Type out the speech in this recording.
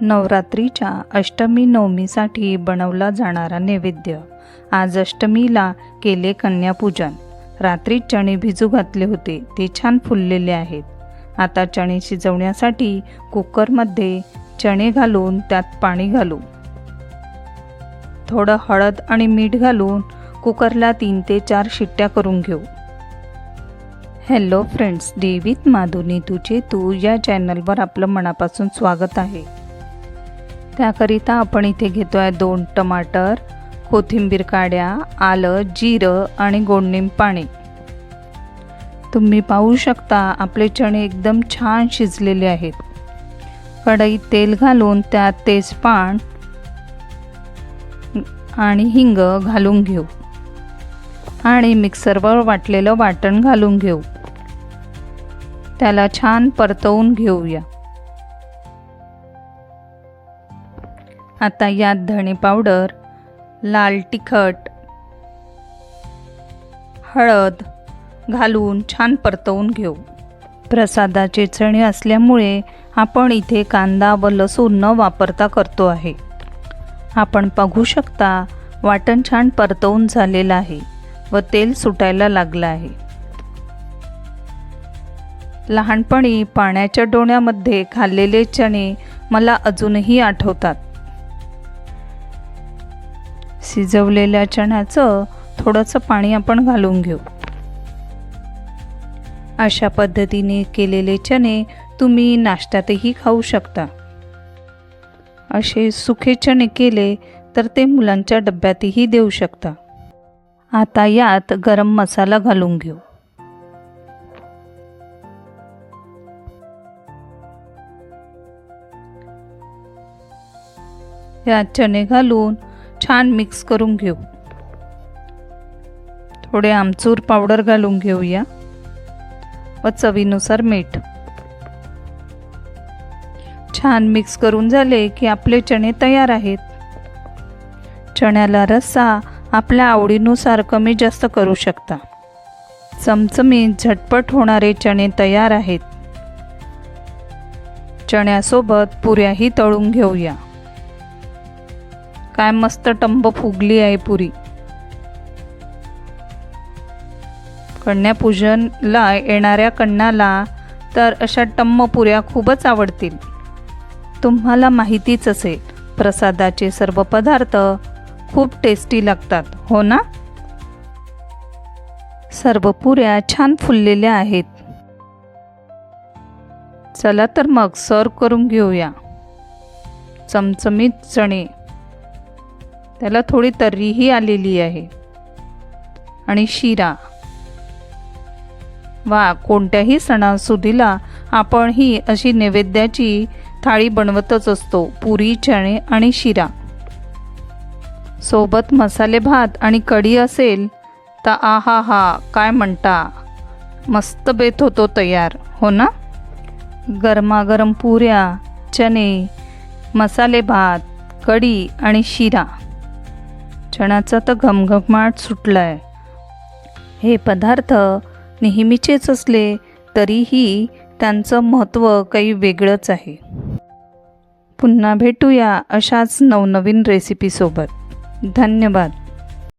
नवरात्रीच्या अष्टमी नवमीसाठी बनवला जाणारा नैवेद्य. आज अष्टमीला केले कन्यापूजन. रात्री चणे भिजू घातले होते ते छान फुललेले आहेत. आता चणे शिजवण्यासाठी कुकरमध्ये चणे घालून त्यात पाणी घालू. थोडं हळद आणि मीठ घालून कुकरला तीन ते चार शिट्ट्या करून घेऊ. हॅलो फ्रेंड्स देवीत माधुनी तुझे तू या चॅनलवर आपलं मनापासून स्वागत आहे. त्याकरिता आपण इथे घेतो आहे दोन टमाटर कोथिंबीर काड्या आलं जिरं आणि गोडनिम पाणी. तुम्ही पाहू शकता आपले चणे एकदम छान शिजलेले आहेत. कढईत तेल घालून त्यात तेजपान आणि हिंग घालून घेऊ. आणि मिक्सरवर वाटलेलं वाटण घालून घेऊ. त्याला छान परतवून घेऊया. आता यात धणे पावडर लाल तिखट हळद घालून छान परतवून घेऊ. प्रसादाचे चणे असल्यामुळे आपण इथे कांदा व लसूण न वापरता करतो आहे. आपण बघू शकता वाटण छान परतवून झालेलं आहे व तेल सुटायला लागलं आहे. लहानपणी पाण्याच्या डोण्यामध्ये खाल्लेले चणे मला अजूनही आठवतात. शिजवलेल्या चण्याचं थोडंसं पाणी आपण घालून घेऊ. अशा पद्धतीने केलेले चणे तुम्ही नाश्त्यातही खाऊ शकता. असे सुखे चणे केले तर ते मुलांच्या डब्यातही देऊ शकता. आता यात गरम मसाला घालून घेऊ. यात चणे घालून छान मिक्स करून घेऊ. थोडे आमचूर पावडर घालून घेऊया. व चवीनुसार मीठ. छान मिक्स करून झाले की आपले चणे तयार आहेत. चण्याला रस्सा आपल्या आवडीनुसार कमी जास्त करू शकता. चमचमीत झटपट होणारे चणे तयार आहेत. चण्यासोबत पुऱ्याही तळून घेऊया. काय मस्त टंब फुगली आहे पुरी. कन्यापूजनला येणाऱ्या कन्याला तर अशा टम्म पुऱ्या खूपच आवडतील. तुम्हाला माहितीच असेल प्रसादाचे सर्व पदार्थ खूप टेस्टी लागतात हो ना? सर्व पुऱ्या छान फुललेल्या आहेत. चला तर मग सर्व करून घेऊया. चमचमीत चणे. त्याला थोडी तर्रीही आलेली आहे. आणि शिरा. वा कोणत्याही सणासुदीला आपण ही अशी नैवेद्याची थाळी बनवतच असतो पुरी चणे आणि शिरा. सोबत मसाले भात आणि कढी असेल तर आहा हा काय म्हणता? मस्त बेत होतो तयार हो ना? गरमागरम पुऱ्या चणे मसाले भात कढी आणि शिरा. चण्याचा तर घमघमाट सुटला आहे हे पदार्थ नेहमीचेच असले तरीही त्यांचं महत्त्व काही वेगळंच आहे. पुन्हा भेटूया अशाच नवनवीन रेसिपीसोबत धन्यवाद.